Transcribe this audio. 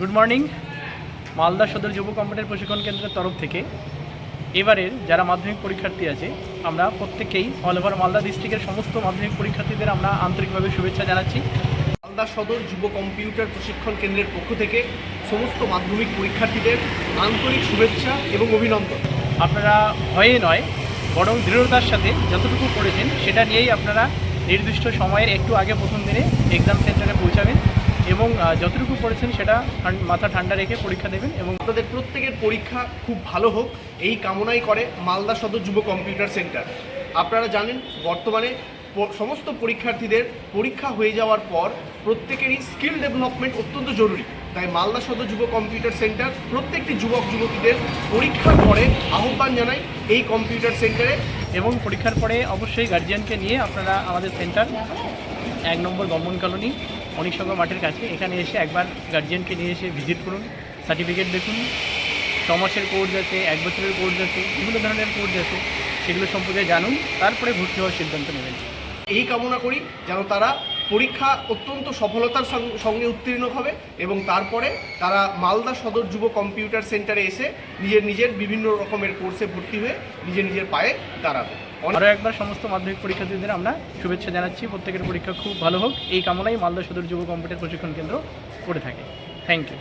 Good morning Malda সদর যুব computer প্রশিক্ষণ কেন্দ্রের তরফ থেকে। এবারের যারা মাধ্যমিক পরীক্ষার্থী আছে, আমরা প্রত্যেকেই অল ওভার মালদা ডিস্ট্রিক্টের সমস্ত মাধ্যমিক পরীক্ষার্থীদের আমরা আন্তরিকভাবে শুভেচ্ছা জানাচ্ছি। মালদা সদর যুব কম্পিউটার প্রশিক্ষণ কেন্দ্রের পক্ষ থেকে সমস্ত মাধ্যমিক পরীক্ষার্থীদের আন্তরিক শুভেচ্ছা এবং অভিনন্দন। আপনারা ভয়ে নয়, বরং দৃঢ়তার সাথে যতটুকু পড়েছেন সেটা নিয়েই আপনারা নির্দিষ্ট সময়ের একটু আগে প্রথম দিনে এক্সাম সেন্টারে পৌঁছাবেন। যতটুকু পড়েছেন সেটা মাথা ঠান্ডা রেখে পরীক্ষা দেবেন এবং আপনাদের প্রত্যেকের পরীক্ষা খুব ভালো হোক এই কামনাই করে মালদা সদর যুব কম্পিউটার সেন্টার। আপনারা জানেন বর্তমানে সমস্ত পরীক্ষার্থীদের পরীক্ষা হয়ে যাওয়ার পর প্রত্যেকেরই স্কিল ডেভেলপমেন্ট অত্যন্ত জরুরি। তাই মালদা সদর যুব কম্পিউটার সেন্টার প্রত্যেকটি যুবক যুবতীদের পরীক্ষার পরে আহ্বান জানাই এই কম্পিউটার সেন্টারে। এবং পরীক্ষার পরে অবশ্যই গার্জিয়ানকে নিয়ে আপনারা আমাদের সেন্টার এক নম্বর গভর্নমেন্ট কলোনি অনিসঙ্গ মাঠের কাছে। এখানে এসে একবার গার্জিয়ানকে নিয়ে এসে ভিজিট করুন সার্টিফিকেট দেখুন। ছ মাসের কোর্স আছে, এক বছরের কোর্স আছে, বিভিন্ন ধরনের কোর্স আছে, সেগুলো সম্পর্কে জানুন, তারপরে ভর্তি হওয়ার সিদ্ধান্ত নেবেন। এই কামনা করি যেন তারা পরীক্ষা অত্যন্ত সফলতার সঙ্গে উত্তীর্ণ হবে এবং তারপরে তারা মালদা সদর যুব কম্পিউটার সেন্টারে এসে নিজের নিজের বিভিন্ন রকমের কোর্সে ভর্তি হয়ে নিজের নিজের পায়ে দাঁড়াবে। আরও একবার সমস্ত মাধ্যমিক পরীক্ষার্থীদের আমরা শুভেচ্ছা জানাচ্ছি। প্রত্যেকের পরীক্ষা খুব ভালো হোক। এই কামনাই মালদা সদর যুব কম্পিউটার প্রশিক্ষণ কেন্দ্র করে থাকে। Thank you